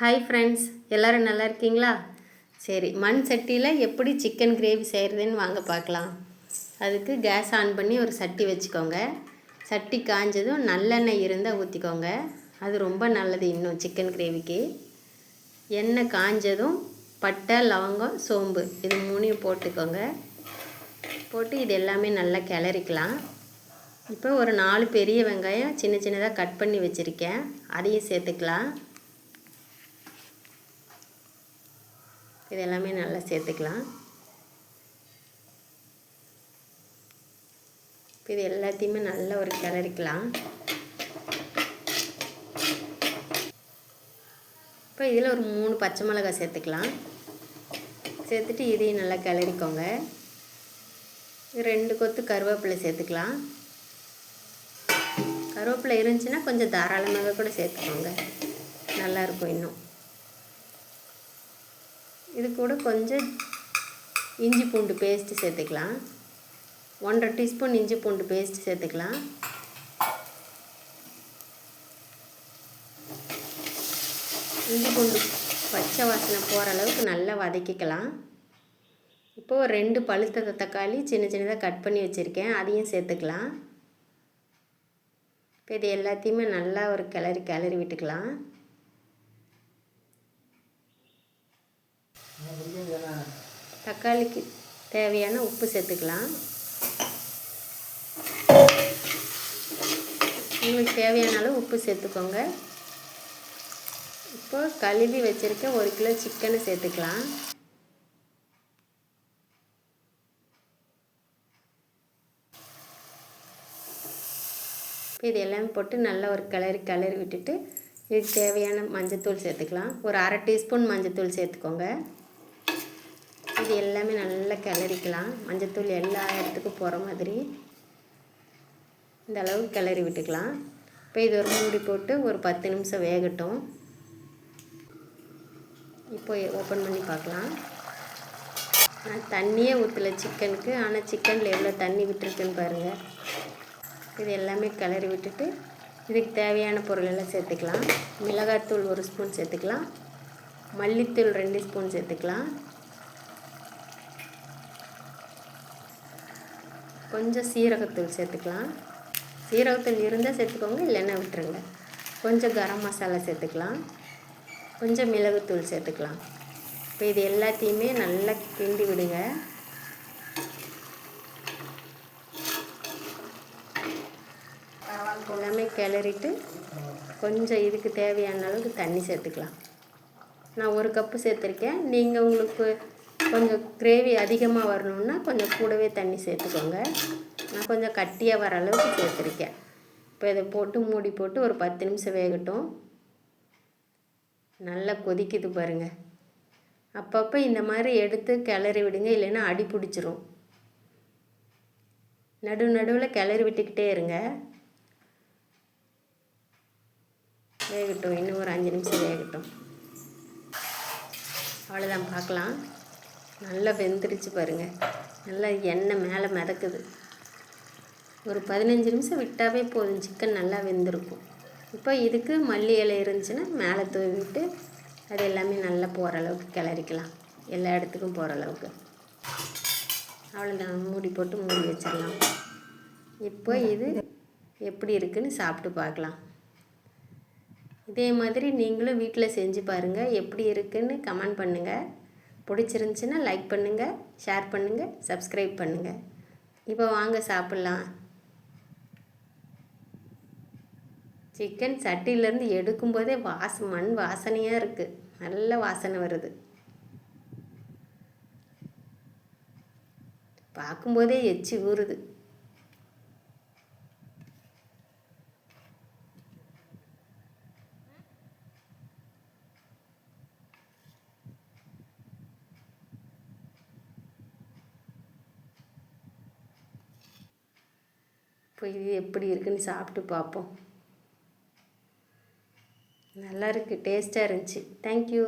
Hi friends எல்லோரும் நல்லா இருக்கீங்களா? சரி மண் சட்டியில் எப்படி சிக்கன் கிரேவி செய்கிறதுன்னு வாங்க பார்க்கலாம். அதுக்கு கேஸ் ஆன் பண்ணி ஒரு சட்டி வச்சுக்கோங்க. சட்டி காஞ்சதும் நல்லெண்ணெய் இருந்தால் ஊற்றிக்கோங்க அது ரொம்ப நல்லது இன்னும் சிக்கன் கிரேவிக்கு எண்ணெய் காஞ்சதும் பட்டை லவங்கம் சோம்பு இது மூணையும் போட்டுக்கோங்க. போட்டு இது எல்லாமே நல்லா கிளறிக்கலாம். இப்போ ஒரு நாலு பெரிய வெங்காயம் சின்ன சின்னதாக கட் பண்ணி வச்சுருக்கேன். அதையும் சேர்த்துக்கலாம். இது எல்லாமே நல்லா சேர்த்துக்கலாம். இது எல்லாத்தையுமே நல்லா ஒரு கிளறிக்கலாம். இப்போ இதில் ஒரு மூணு பச்சை மிளகாய் சேர்த்துக்கலாம். சேர்த்துட்டு இதையும் நல்லா கிளறிக்கோங்க. ரெண்டு கொத்து கருவேப்பிலை சேர்த்துக்கலாம். கருவேப்பிலை இருந்துச்சுன்னா கொஞ்சம் தாராளமாக கூட சேர்த்துக்கோங்க. நல்லாயிருக்கும் இன்னும். இது கூட கொஞ்சம் இஞ்சி பூண்டு பேஸ்ட்டு சேர்த்துக்கலாம். ஒன்றரை டீஸ்பூன் இஞ்சி பூண்டு பேஸ்ட்டு சேர்த்துக்கலாம். இஞ்சி பூண்டு பச்சை வாசனை போகிற அளவுக்கு நல்லா வதக்கிக்கலாம். இப்போது ரெண்டு பழுத்த தக்காளி சின்ன சின்னதாக கட் பண்ணி வச்சுருக்கேன். அதையும் சேர்த்துக்கலாம். இப்போ இது எல்லாத்தையுமே நல்லா ஒரு கிளறி கிளறி விட்டுக்கலாம். தக்காளிக்கு தேவையான உப்பு சேர்த்துக்கலாம். உங்களுக்கு தேவையான அளவு உப்பு சேர்த்துக்கோங்க. இப்போ கழுவி வச்சுருக்க ஒரு கிலோ சிக்கனை சேர்த்துக்கலாம். இப்போ இது எல்லாமே போட்டு நல்லா ஒரு கிளறி கிளறி விட்டுட்டு இதுக்கு தேவையான மஞ்சத்தூள் சேர்த்துக்கலாம். ஒரு அரை டீஸ்பூன் மஞ்சத்தூள் சேர்த்துக்கோங்க. இது எல்லாமே நல்லா கிளறிக்கலாம். மஞ்சத்தூள் எல்லா இடத்துக்கும் போகிற மாதிரி இந்த அளவுக்கு கிளறி விட்டுக்கலாம். இப்போ இது ஒரு மூடி போட்டு ஒரு பத்து நிமிஷம் வேகட்டும். இப்போ ஓப்பன் பண்ணி பார்க்கலாம். நான் தண்ணியே ஊற்றலை சிக்கனுக்கு. ஆனால் சிக்கனில் எவ்வளோ தண்ணி விட்டுருக்குன்னு பாருங்கள் இது எல்லாமே கிளறி விட்டுட்டு இதுக்கு தேவையான பொருள் எல்லாம் சேர்த்துக்கலாம். மிளகாத்தூள் ஒரு ஸ்பூன் சேர்த்துக்கலாம். மல்லித்தூள் ரெண்டு ஸ்பூன் சேர்த்துக்கலாம். கொஞ்சம் சீரகத்தூள் சேர்த்துக்கலாம். சீரகத்தூள் இருந்தால் சேர்த்துக்கோங்க இல்லைன்னா விட்டுருங்க. கொஞ்சம் கரம் மசாலா சேர்த்துக்கலாம். கொஞ்சம் மிளகுத்தூள் சேர்த்துக்கலாம். இப்போ இது எல்லாத்தையுமே நல்லா கிண்டி விடுங்க. எல்லாமே கிளறிட்டு கொஞ்சம் இதுக்கு தேவையான அளவுக்கு தண்ணி சேர்த்துக்கலாம். நான் ஒரு கப்பு சேர்த்துருக்கேன். நீங்கள் உங்களுக்கு கொஞ்சம் கிரேவி அதிகமாக வரணுன்னா கொஞ்சம் கூடவே தண்ணி சேர்த்துக்கோங்க. நான் கொஞ்சம் கட்டியாக வர அளவுக்கு சேர்த்துருக்கேன். இப்போ இதை போட்டு மூடி போட்டு ஒரு பத்து நிமிஷம் வேகட்டும். நல்லா கொதிக்குது பாருங்கள் அப்பப்போ இந்த மாதிரி எடுத்து கிளறி விடுங்க இல்லைன்னா அடி பிடிச்சிரும். நடு நடுவில் கிளறி விட்டுக்கிட்டே இருங்க. வேகட்டும் இன்னும் ஒரு அஞ்சு நிமிஷம் வேகட்டும். அவ்வளோதான் பார்க்கலாம். நல்லா வெந்துருச்சு பாருங்கள் நல்லா எண்ணெய் மேலே மிதக்குது. ஒரு பதினஞ்சு நிமிஷம் விட்டாவே போதும். சிக்கன் நல்லா வெந்திருக்கும். இப்போ இதுக்கு மல்லி இலை இருந்துச்சுன்னா மேலே தூவிட்டு அது எல்லாமே நல்லா போகிற அளவுக்கு கிளறிக்கலாம். எல்லா இடத்துக்கும் போகிற அளவுக்கு. அவ்வளோதான் மூடி போட்டு மூடி வச்சிடலாம். இப்போ இது எப்படி இருக்குன்னு சாப்பிட்டு பார்க்கலாம். இதே மாதிரி நீங்களும் வீட்டில் செஞ்சு பாருங்கள் எப்படி இருக்குன்னு கமெண்ட் பண்ணுங்கள் பிடிச்சிருந்துச்சின்னா லைக் பண்ணுங்கள் ஷேர் பண்ணுங்கள் சப்ஸ்கிரைப் பண்ணுங்கள் இப்போ வாங்க சாப்பிட்லாம். சிக்கன் சட்டியிலேருந்து எடுக்கும்போதே வாச மண் வாசனையாக இருக்குது நல்ல வாசனை வருது. பார்க்கும்போதே எச்சி ஊறுது. போய் இது எப்படி இருக்குன்னு சாப்பிட்டு பார்ப்போம். நல்லா இருக்குது டேஸ்ட்டாக இருந்துச்சு. தேங்க்யூ